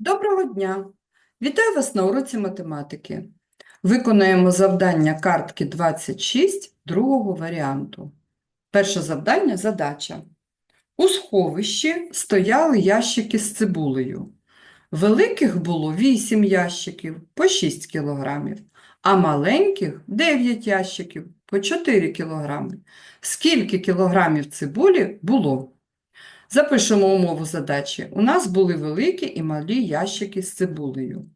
Доброго дня! Вітаю вас на уроці математики. Виконаємо завдання картки 26 другого варіанту. Перше завдання – задача. У сховищі стояли ящики з цибулею. Великих було 8 ящиків по 6 кг, а маленьких 9 ящиків по 4 кг. Скільки кілограмів цибулі було? Запишемо умову задачі. У нас були великі і малі ящики з цибулею.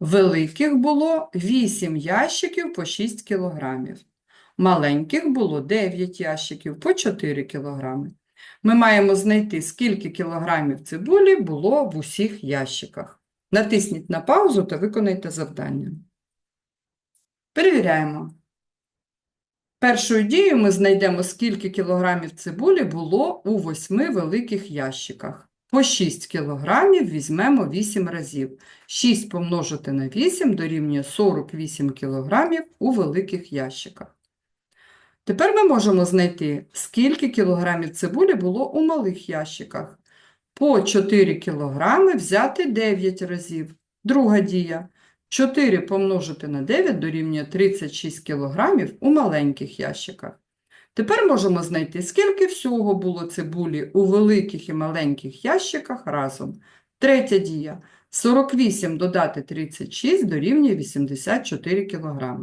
Великих було 8 ящиків по 6 кілограмів. Маленьких було 9 ящиків по 4 кілограми. Ми маємо знайти, скільки кілограмів цибулі було в усіх ящиках. Натисніть на паузу та виконайте завдання. Перевіряємо. Першою дією ми знайдемо, скільки кілограмів цибулі було у восьми великих ящиках. По 6 кілограмів візьмемо 8 разів. 6 помножити на 8 дорівнює 48 кілограмів у великих ящиках. Тепер ми можемо знайти, скільки кілограмів цибулі було у малих ящиках. По 4 кілограми взяти 9 разів. Друга дія. 4 помножити на 9 дорівнює 36 кг у маленьких ящиках. Тепер можемо знайти, скільки всього було цибулі у великих і маленьких ящиках разом. Третя дія. 48 додати 36 дорівнює 84 кг.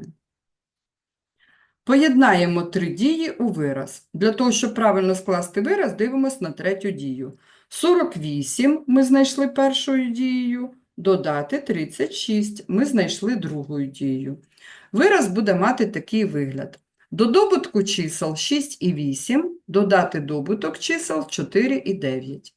Поєднаємо три дії у вираз. Для того, щоб правильно скласти вираз, дивимося на третю дію. 48 ми знайшли першою дією. Додати 36 ми знайшли другою дією. Вираз буде мати такий вигляд. До добутку чисел 6 і 8 додати добуток чисел 4 і 9.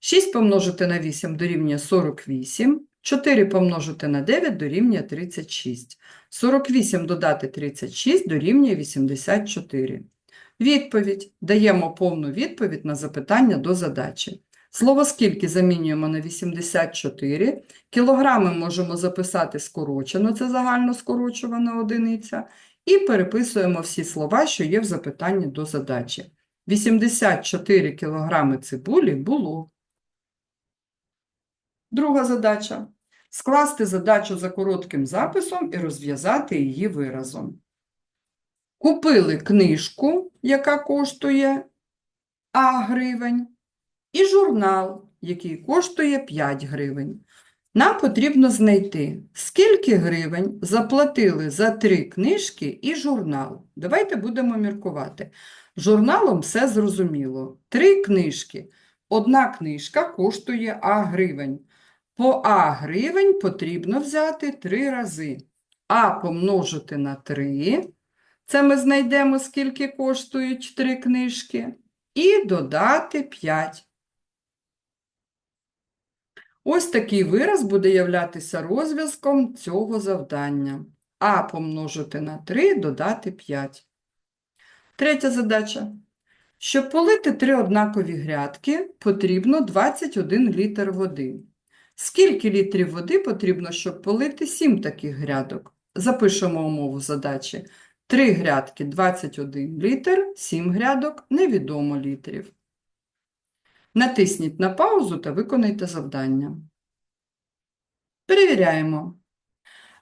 6 помножити на 8 дорівнює 48, 4 помножити на 9 дорівнює 36. 48 додати 36 дорівнює 84. Відповідь. Даємо повну відповідь на запитання до задачі. Слово «скільки» замінюємо на 84. Кілограми можемо записати скорочено, це загально скорочувана одиниця. І переписуємо всі слова, що є в запитанні до задачі. 84 кілограми цибулі було. Друга задача. Скласти задачу за коротким записом і розв'язати її виразом. Купили книжку, яка коштує А гривень і журнал, який коштує 5 гривень. Нам потрібно знайти, скільки гривень заплатили за три книжки і журнал. Давайте будемо міркувати. Журналом все зрозуміло. Три книжки. Одна книжка коштує А гривень. По А гривень потрібно взяти три рази. А помножити на 3. Це ми знайдемо, скільки коштують три книжки. І додати 5. Ось такий вираз буде являтися розв'язком цього завдання. А помножити на 3 додати 5. Третя задача. Щоб полити три однакові грядки, потрібно 21 літр води. Скільки літрів води потрібно, щоб полити 7 таких грядок? Запишемо умову задачі. 3 грядки 21 літр, 7 грядок невідомо літрів. Натисніть на паузу та виконайте завдання. Перевіряємо.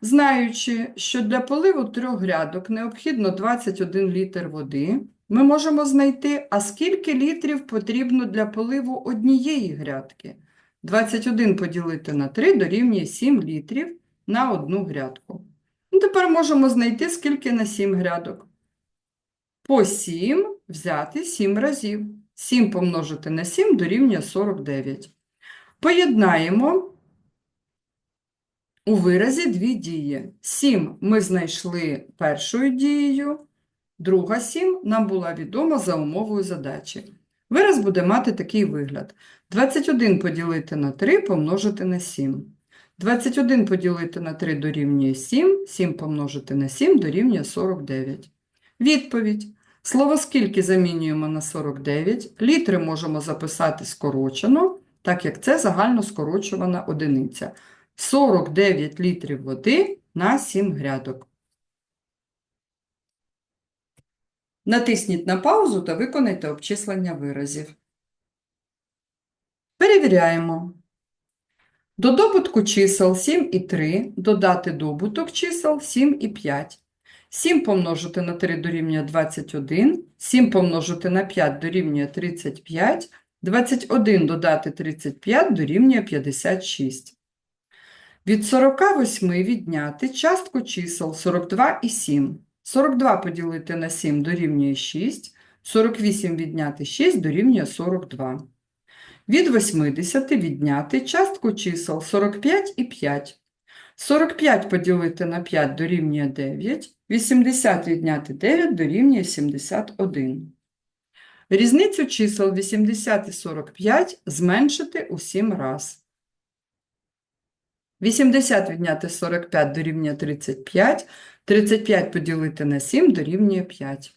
Знаючи, що для поливу трьох грядок необхідно 21 літр води, ми можемо знайти, а скільки літрів потрібно для поливу однієї грядки. 21 поділити на 3 дорівнює 7 літрів на одну грядку. Ну, тепер можемо знайти, скільки на 7 грядок. По 7 взяти 7 разів. 7 помножити на 7 дорівнює 49. Поєднаємо у виразі дві дії. 7 ми знайшли першою дією, друга 7 нам була відома за умовою задачі. Вираз буде мати такий вигляд. 21 поділити на 3 помножити на 7. 21 поділити на 3 дорівнює 7, 7 помножити на 7 дорівнює 49. Відповідь. Слово «скільки» замінюємо на 49. Літри можемо записати скорочено, так як це загально скорочувана одиниця. 49 літрів води на 7 грядок. Натисніть на паузу та виконайте обчислення виразів. Перевіряємо. До добутку чисел 7 і 3 додати добуток чисел 7 і 5. 7 помножити на 3 дорівнює 21, 7 помножити на 5 дорівнює 35, 21 додати 35 дорівнює 56. Від 48 відняти частку чисел 42 і 7. 42 поділити на 7 дорівнює 6, 48 відняти 6 дорівнює 42. Від 80 відняти частку чисел 45 і 5. 45 поділити на 5 дорівнює 9, 80 відняти 9 дорівнює 71. Різницю чисел 80 і 45 зменшити у 7 раз. 80 відняти 45 дорівнює 35, 35 поділити на 7 дорівнює 5.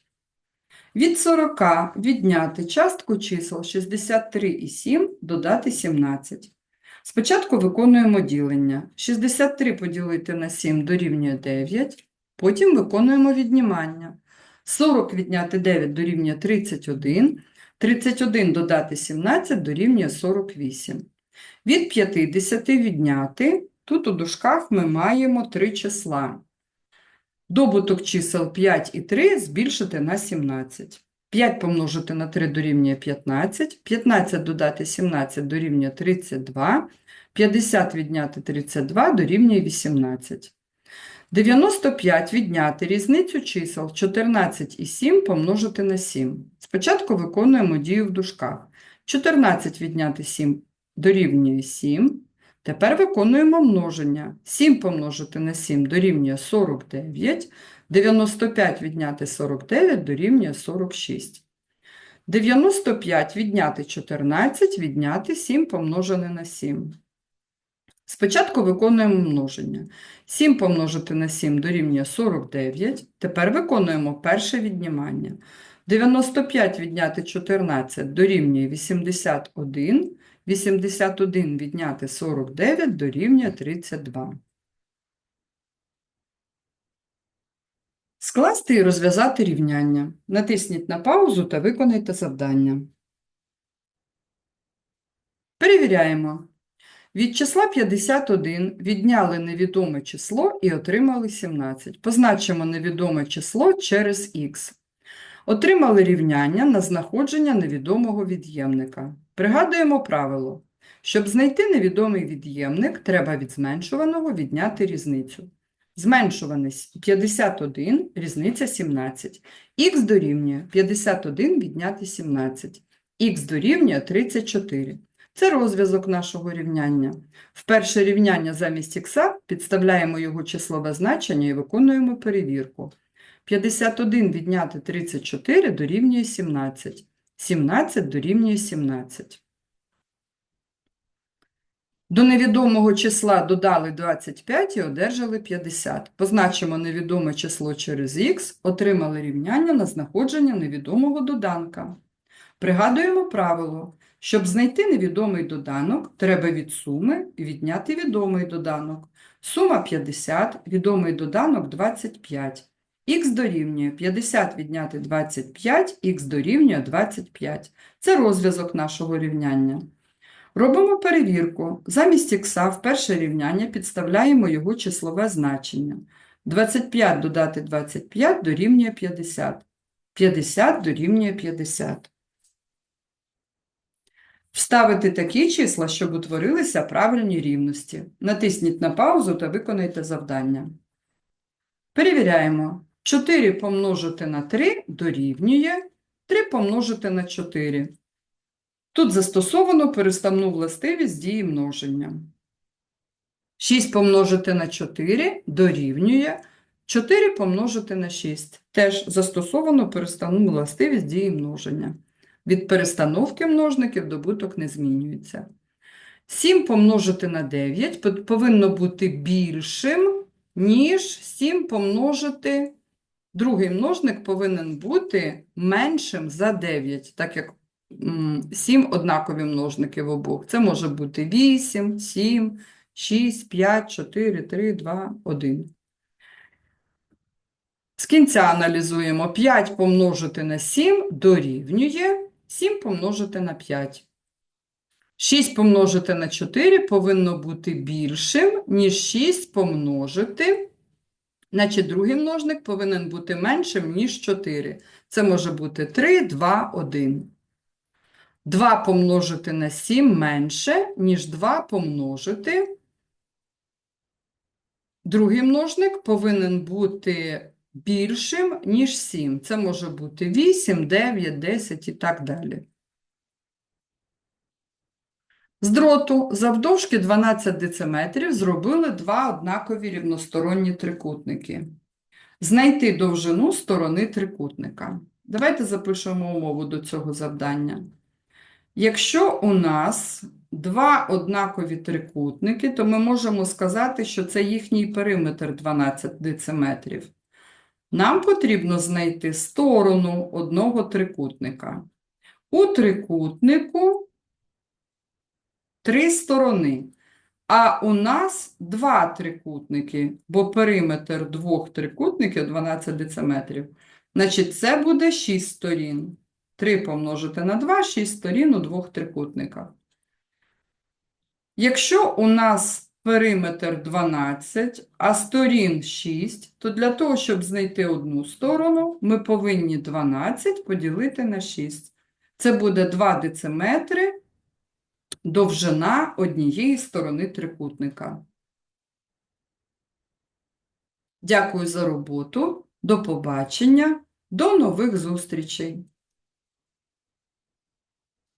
Від 40 відняти частку чисел 63 і 7 додати 17. Спочатку виконуємо ділення. 63 поділити на 7 дорівнює 9, потім виконуємо віднімання. 40 відняти 9 дорівнює 31, 31 додати 17 дорівнює 48. Від 50 відняти, тут у дужках ми маємо три числа. Добуток чисел 5 і 3 збільшити на 17. 5 помножити на 3 дорівнює 15, 15 додати 17 дорівнює 32, 50 відняти 32 дорівнює 18. 95 відняти різницю чисел 14 і 7 помножити на 7. Спочатку виконуємо дію в дужках. 14 відняти 7 дорівнює 7. Тепер виконуємо множення. 7 помножити на 7 дорівнює 49, 95 відняти 49 дорівнює 46. 95 відняти 14 відняти 7 помножене на 7. Спочатку виконуємо множення. 7 помножити на 7 дорівнює 49. Тепер виконуємо перше віднімання. 95 відняти 14 дорівнює 81. 81 відняти 49 дорівнює 32. Скласти і розв'язати рівняння. Натисніть на паузу та виконайте завдання. Перевіряємо. Від числа 51 відняли невідоме число і отримали 17. Позначимо невідоме число через х. Отримали рівняння на знаходження невідомого від'ємника. Пригадуємо правило. Щоб знайти невідомий від'ємник, треба від зменшуваного відняти різницю. Зменшуваний 51, різниця 17. Х дорівнює 51 відняти 17. Х дорівнює 34. Це розв'язок нашого рівняння. В перше рівняння замість х підставляємо його числове значення і виконуємо перевірку. 51 відняти 34 дорівнює 17. 17 дорівнює 17. До невідомого числа додали 25 і одержали 50. Позначимо невідоме число через х, отримали рівняння на знаходження невідомого доданка. Пригадуємо правило. Щоб знайти невідомий доданок, треба від суми відняти відомий доданок. Сума 50, відомий доданок 25. Х дорівнює 50 відняти 25, х дорівнює 25. Це розв'язок нашого рівняння. Робимо перевірку. Замість х в перше рівняння підставляємо його числове значення. 25 додати 25 дорівнює 50. 50 дорівнює 50. Вставити такі числа, щоб утворилися правильні рівності. Натисніть на паузу та виконайте завдання. Перевіряємо. 4 помножити на 3 дорівнює 3 помножити на 4. Тут застосовано переставну властивість дії множення. 6 помножити на 4 дорівнює 4 помножити на 6. Теж застосовано переставну властивість дії множення. Від перестановки множників добуток не змінюється. 7 помножити на 9 повинно бути більшим, ніж 7 помножити. Другий множник повинен бути меншим за 9, так як 7 однакові множники в обох. Це може бути 8, 7, 6, 5, 4, 3, 2, 1. З кінця аналізуємо 5 помножити на 7 дорівнює 7 помножити на 5. 6 помножити на 4 повинно бути більшим, ніж 6 помножити. Значить, другий множник повинен бути меншим, ніж 4. Це може бути 3, 2, 1. 2 помножити на 7 менше, ніж 2 помножити. Другий множник повинен бути більшим, ніж 7. Це може бути 8, 9, 10 і так далі. З дроту завдовжки 12 дециметрів зробили два однакові рівносторонні трикутники. Знайти довжину сторони трикутника. Давайте запишемо умову до цього завдання. Якщо у нас два однакові трикутники, то ми можемо сказати, що це їхній периметр 12 дециметрів. Нам потрібно знайти сторону одного трикутника. У трикутнику три сторони, а у нас два трикутники, бо периметр двох трикутників 12 дециметрів. Значить, це буде 6 сторін. 3 помножити на 2, 6 сторін у двох трикутниках. Якщо у нас периметр 12, а сторін 6, то для того, щоб знайти одну сторону, ми повинні 12 поділити на 6. Це буде 2 дециметри довжина однієї сторони трикутника. Дякую за роботу. До побачення. До нових зустрічей!